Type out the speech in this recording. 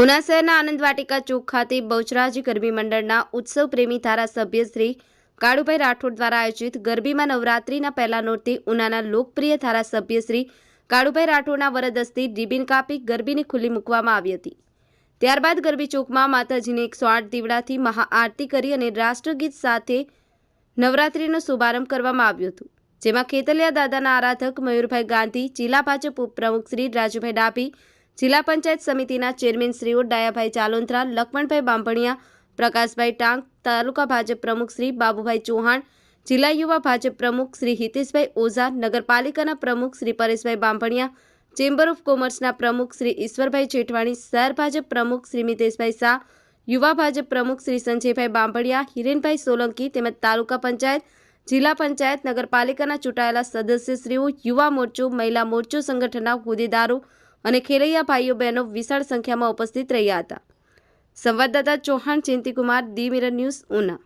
ઉના શહેરના આનંદ ચોક ખાતે બહુચરાજ ગરબી મંડળના ઉત્સવ પ્રેમી ધારાસભ્ય શ્રી કાળુભાઈ રાઠોડ દ્વારા આયોજિત ગરબીમાં નવરાત્રીના પહેલા નોરતે ઉનાના લોકપ્રિય ધારાસભ્ય શ્રી કાળુભાઈ રાઠોડના વરદસ્તી રિબિન કાપી ગરબીને ખુલ્લી મૂકવામાં આવી હતી. ત્યારબાદ ગરબી ચોકમાં માતાજીને એકસો આઠ દીવડાથી મહાઆરતી કરી અને રાષ્ટ્રગીત સાથે નવરાત્રીનો શુભારંભ કરવામાં આવ્યો હતો, જેમાં ખેતલિયા દાદાના આરાધક મયુરભાઈ ગાંધી જિલ્લા ભાજપ ઉપપ્રમુખ શ્રી રાજુભાઈ ડાભી જિલ્લા પંચાયત સમિતિના ચેરમેન શ્રીઓ ડાયાભાઈ ચાલોન્ત્રા લખમણભાઈ બાંભણિયા, પ્રકાશભાઈ ટાંક, તાલુકા ભાજપ પ્રમુખ શ્રી બાબુભાઈ ચૌહાણ, જિલ્લા યુવા ભાજપ પ્રમુખ શ્રી હિતેશભાઈ ઓઝા, નગરપાલિકાના પ્રમુખ શ્રી પરેશભાઈ બાંભણિયા, ચેમ્બર ઓફ કોમર્સના પ્રમુખ શ્રી ઈશ્વરભાઈ જેઠવાણી, શહેર ભાજપ પ્રમુખ શ્રી મિતેશભાઈ શાહ, યુવા ભાજપ પ્રમુખ શ્રી સંજયભાઈ બાંભણિયા, હિરેનભાઈ સોલંકી તેમજ તાલુકા પંચાયત, જિલ્લા પંચાયત નગરપાલિકાના ચૂંટાયેલા સદસ્યશ્રીઓ યુવા મોરચો, મહિલા મોરચો સંગઠનના હોદ્દેદારો અને ખેલૈયા ભાઈઓ બહેનો વિશાળ સંખ્યામાં ઉપસ્થિત રહ્યા હતા. સંવાદદાતા ચૌહાણ, ચિંતીકુમાર દી મિરર ન્યૂઝ, ઉના.